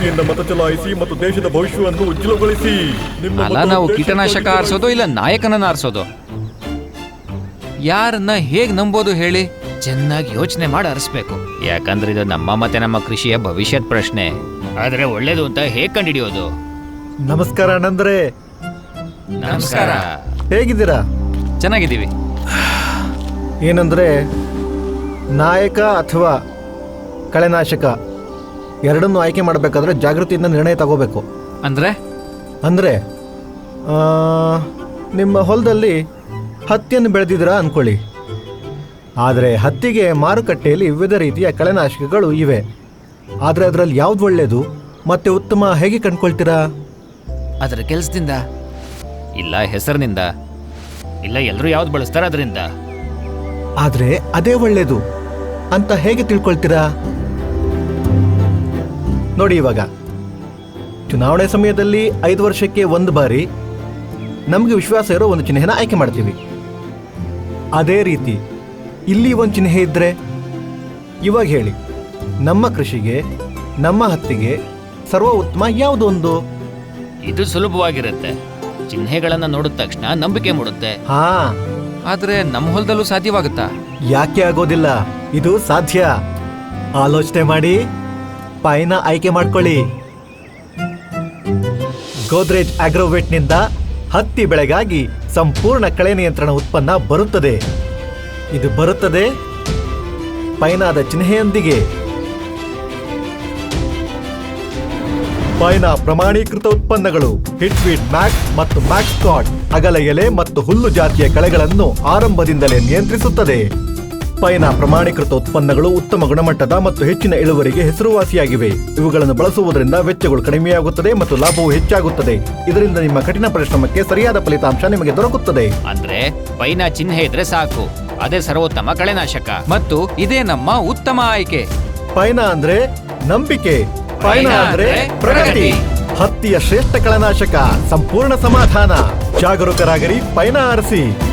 ಶಾಂತಿಯಿಂದ ಮತ ಚಲಾಯಿಸಿ ಮತ್ತು ದೇಶದ ಭವಿಷ್ಯವನ್ನು ಉಜ್ವಲಗೊಳಿಸಿ. ನಿಮ್ಮ ಅಲ್ಲ ನಾವು ದೇಶಕ್ಕಾಗಿ ಕೀಟನಾಶಕ ಆರಿಸೋದು ಇಲ್ಲ ನಾಯಕನನ್ನ ಆರಿಸೋದು. ಯಾರನ್ನ ಹೇಗ್ ನಂಬೋದು ಹೇಳಿ ಚೆನ್ನಾಗಿ ಯೋಚನೆ ಮಾಡಿ ಅರಿಸ್ಬೇಕು ಯಾಕಂದ್ರೆ ಇದು ನಮ್ಮ ಮತ್ತೆ ನಮ್ಮ ಕೃಷಿಯ ಭವಿಷ್ಯದ ಪ್ರಶ್ನೆ. ಆದ್ರೆ ಒಳ್ಳೇದು ಅಂತ ಹೇಗ್ ಕಂಡಿಡಿಯೋದು ನಮಸ್ಕಾರ ಅಣ್ಣಂದ್ರೆ. ನಮಸ್ಕಾರ. ಹೇಗಿದ್ದೀರಾ? ಚೆನ್ನಾಗಿದ್ದೀವಿ. ಏನಂದ್ರೆ ನಾಯಕ ಅಥವಾ ಕಳೆನಾಶಕ? ಎರಡನ್ನೂ ಆಯ್ಕೆ ಮಾಡಬೇಕಾದ್ರೆ ಜಾಗೃತಿಯಿಂದ ನಿರ್ಣಯ ತಗೋಬೇಕು. ಅಂದ್ರೆ? ಅಂದರೆ ನಿಮ್ಮ ಹೊಲದಲ್ಲಿ ಹತ್ತಿಯನ್ನು ಬೆಳೆದಿದ್ದೀರಾ ಅಂದ್ಕೊಳ್ಳಿ ಆದರೆ ಹತ್ತಿಗೆ ಮಾರುಕಟ್ಟೆಯಲ್ಲಿ ವಿವಿಧ ರೀತಿಯ ಕಳೆನಾಶಕಗಳು ಇವೆ. ಆದರೆ ಅದರಲ್ಲಿ ಯಾವ್ದು ಒಳ್ಳೆಯದು ಮತ್ತೆ ಉತ್ತಮ ಹೇಗೆ ಕಂಡ್ಕೊಳ್ತೀರಾ? ಅದರ ಕೆಲಸದಿಂದ? ಇಲ್ಲ ಹೆಸರಿನಿಂದ. ಇಲ್ಲ ಎಲ್ಲರೂ ಯಾವ್ದು ಬಳಸ್ತಾರೆ ಅದರಿಂದ. ಆದರೆ ಅದೇ ಒಳ್ಳೆಯದು ಅಂತ ಹೇಗೆ ತಿಳ್ಕೊಳ್ತೀರಾ? ನೋಡಿ ಇವಾಗ. ಚುನಾವಣೆ ಸಮಯದಲ್ಲಿ ಐದು ವರ್ಷಕ್ಕೆ ಒಂದು ಬಾರಿ ನಮಗೆ ವಿಶ್ವಾಸ ಇರೋ ಒಂದು ಚಿಹ್ನೆನ ಆಯ್ಕೆ ಮಾಡ್ತೀವಿ. ಅದೇ ರೀತಿ ಇಲ್ಲಿ ಒಂದು ಚಿಹ್ನೆ ಇದ್ರೆ ಇವಾಗ ಹೇಳಿ ನಮ್ಮ ಕೃಷಿಗೆ ನಮ್ಮ ಹತ್ತಿಗೆ ಸರ್ವ ಉತ್ತಮ ಯಾವುದೊಂದು ಇದು ಸುಲಭವಾಗಿರುತ್ತೆ. ಚಿಹ್ನೆಗಳನ್ನ ನೋಡಿದ ತಕ್ಷಣ ನಂಬಿಕೆ ಮೂಡುತ್ತೆ. ಹಾ. ಆದ್ರೆ ನಮ್ಮ ಹೊಲದಲ್ಲೂ ಸಾಧ್ಯವಾಗುತ್ತಾ? ಯಾಕೆ ಆಗೋದಿಲ್ಲ? ಇದು ಸಾಧ್ಯ. ಆಲೋಚನೆ ಮಾಡಿ. ಪೈನ ಆಯ್ಕೆ ಮಾಡ್ಕೊಳ್ಳಿ. ಗೋದ್ರೇಜ್ ಅಗ್ರೋವೇಟ್ನಿಂದ ಹತ್ತಿ ಬೆಳೆಗಾಗಿ ಸಂಪೂರ್ಣ ಕಳೆ ನಿಯಂತ್ರಣ ಉತ್ಪನ್ನ ಬರುತ್ತದೆ. ಇದು ಬರುತ್ತದೆ ಪೈನಾದ ಚಿಹ್ನೆಯೊಂದಿಗೆ. ಪೈನಾ ಪ್ರಮಾಣೀಕೃತ ಉತ್ಪನ್ನಗಳು ಹಿಟ್ವೀಟ್ ಮ್ಯಾಕ್ಸ್ ಮತ್ತು ಮ್ಯಾಕ್ಸ್ ಕಾಟ್ ಅಗಲ ಎಲೆ ಮತ್ತು ಹುಲ್ಲು ಜಾತಿಯ ಕಳೆಗಳನ್ನು ಆರಂಭದಿಂದಲೇ ನಿಯಂತ್ರಿಸುತ್ತದೆ. ಪೈನ ಪ್ರಮಾಣೀಕೃತ ಉತ್ಪನ್ನಗಳು ಉತ್ತಮ ಗುಣಮಟ್ಟದ ಮತ್ತು ಹೆಚ್ಚಿನ ಇಳುವರಿಗೆ ಹೆಸರುವಾಸಿಯಾಗಿವೆ. ಇವುಗಳನ್ನು ಬಳಸುವುದರಿಂದ ವೆಚ್ಚಗಳು ಕಡಿಮೆಯಾಗುತ್ತದೆ ಮತ್ತು ಲಾಭವು ಹೆಚ್ಚಾಗುತ್ತದೆ. ಇದರಿಂದ ನಿಮ್ಮ ಕಠಿಣ ಪರಿಶ್ರಮಕ್ಕೆ ಸರಿಯಾದ ಫಲಿತಾಂಶ ನಿಮಗೆ ದೊರಕುತ್ತದೆ. ಅಂದ್ರೆ ಪೈನ ಚಿಹ್ನೆ ಇದ್ರೆ ಸಾಕು. ಅದೇ ಸರ್ವೋತ್ತಮ ಕಳೆನಾಶಕ. ಮತ್ತು ಇದೇ ನಮ್ಮ ಉತ್ತಮ ಆಯ್ಕೆ. ಪೈನ ಅಂದ್ರೆ ನಂಬಿಕೆ. ಪೈನ ಅಂದ್ರೆ ಪ್ರಗತಿ. ಹತ್ತಿಯ ಶ್ರೇಷ್ಠ ಕಳನಾಶಕ. ಸಂಪೂರ್ಣ ಸಮಾಧಾನ. ಜಾಗರೂಕರಾಗಿರಿ ಪೈನ ಆರಿಸಿ